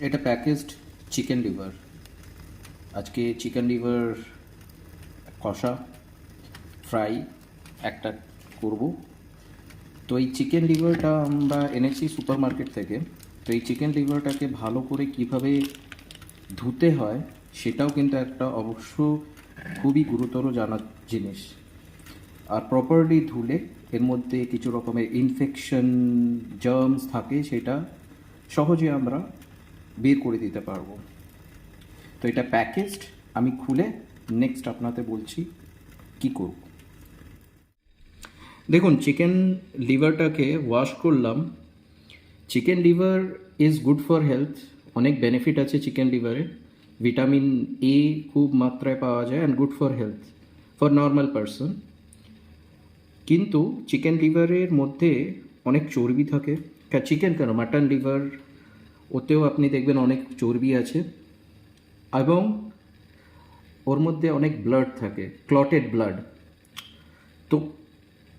এটা packaged chicken liver আজকে chicken liver কষা ফ্রাই একটা করব। তো এই চিকেন লিভারটা আমরা এনেছি সুপার মার্কেট থেকে। তো এই চিকেন লিভারটাকে ভালো করে কীভাবে ধুতে হয় সেটাও কিন্তু একটা অবশ্য খুবই গুরুতর জানার জিনিস। আর প্রপারলি ধুলে এর মধ্যে কিছু রকমের ইনফেকশন জার্মস থাকে সেটা সহজে আমরা বের করে দিতে পারব। তো এটা প্যাকেজড আমি খুলে নেক্সট আপনাদের বলছি কি করব। দেখুন চিকেন লিভারটাকে ওয়াশ করলাম। Chicken liver is good for health অনেক বেনিফিট আছে চিকেন লিভারে ভিটামিন এ খুব মাত্রায় পাওয়া যায় and good for health for normal person কিন্তু চিকেন লিভারের মধ্যে অনেক চর্বি থাকে। চিকেন কেন? মাটন লিভার ওতেও আপনি দেখবেন অনেক চর্বি আছে এবং ওর মধ্যে অনেক ব্লাড থাকে ক্লটেড ব্লাড তো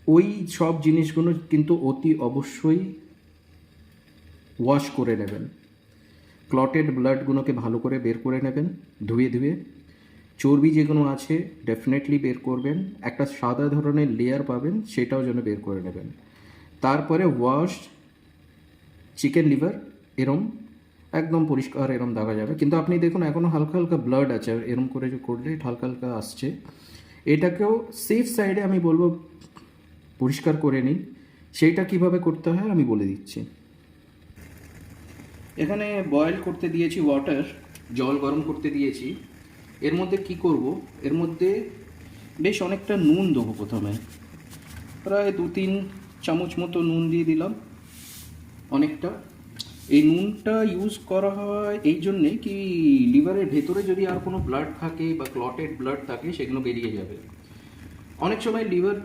ওই সব জিনিসগুলো কিন্তু অতি অবশ্যই ওয়াশ করে নেবেন। ক্লটেড ব্লাডগুলোকে ভালো করে বের করে নেবেন, ধুয়ে ধুয়ে। চর্বি যেগুলো আছে ডেফিনেটলি বের করবেন। একটা সাদা ধরনের লেয়ার পাবেন, সেটাও যেন বের করে নেবেন। তারপরে ওয়াশ চিকেন লিভার এরম, একদম পরিষ্কার এরম দেখা যাবে। কিন্তু আপনি দেখুন এখনও হালকা হালকা ব্লাড আছে এরম করে যে করলে হালকা হালকা আসছে। এটাকেও সেফ সাইডে আমি বলব পরিষ্কার করে নিন। সেইটা কীভাবে করতে হয় আমি বলে দিচ্ছি। এখানে বয়েল করতে দিয়েছি ওয়াটার জল গরম করতে দিয়েছি। এর মধ্যে কি করব? এর মধ্যে বেশ অনেকটা নুন দেবো প্রথমে। প্রায় দু তিন চামচ মতো নুন দিয়ে দিলাম। অনেকটা। এই নুনটা ইউজ করা হয় এই জন্যে কি লিভারের ভেতরে যদি আর কোনো ব্লাড থাকে বা ক্লটেড ব্লাড থাকে, সেগুলো বেরিয়ে যাবে। অনেক সময় লিভার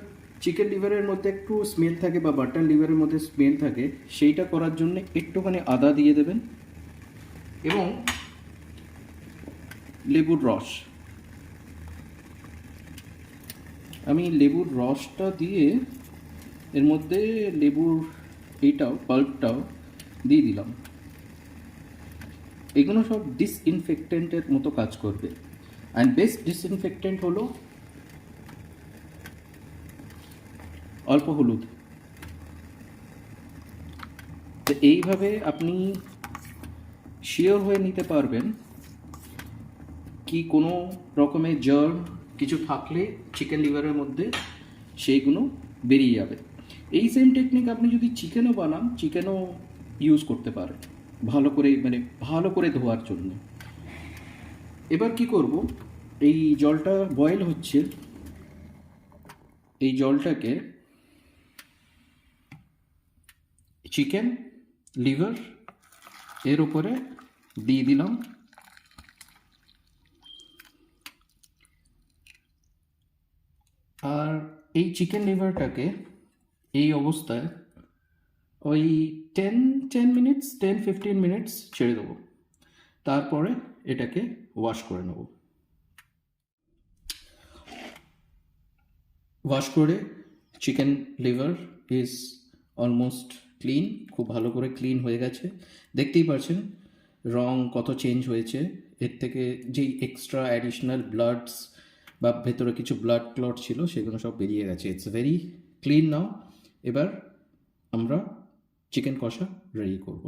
চিকেন লিভারের মধ্যে একটু স্মেল থাকে বা বাটার লিভারের মধ্যে স্মেল থাকে, সেইটা করার জন্য একটুখানি আদা দিয়ে দেবেন এবং লেবুর রস। আমি লেবুর রসটা দিয়ে এর মধ্যে লেবুর এইটাও পাল্পটাও দিয়ে দিলাম। এগুলো সব ডিসইনফেক্টেন্টের মতো কাজ করবে। অ্যান্ড বেস্ট ডিসইনফেক্টেন্ট হলো অল্প হলুদ। তো এইভাবে আপনি শিওর হয়ে নিতে পারবেন কি কোনো রকমের জার্ম কিছু থাকলে চিকেন লিভারের মধ্যে সেইগুলো বেরিয়ে যাবে। এই সেম টেকনিক আপনি যদি চিকেনও বানান চিকেনও ইউজ করতে পারেন ভালো করে মানে ভালো করে ধোয়ার জন্য। এবার কি করব? এই জলটা বয়েল হচ্ছে। এই জলটাকে চিকেন লিভার এর উপরে দিয়ে দিলাম। আর এই চিকেন লিভারটাকে এই অবস্থায় ওই ten ten minutes ten fifteen minutes ছেড়ে দেবো। তারপরে এটাকে ওয়াশ করে নেব। ওয়াশ করে chicken liver is almost clean খুব ভালো করে ক্লিন হয়ে গেছে। দেখতেই পাচ্ছেন রং কত চেঞ্জ হয়েছে। এর থেকে যেই এক্সট্রা অ্যাডিশনাল ব্লাডস বা ভেতরে কিছু ব্লাড ক্লট ছিল, সেগুলো সব বেরিয়ে গেছে। ইটস ভেরি ক্লিন নাও এবার আমরা চিকেন কষা রেডি করব।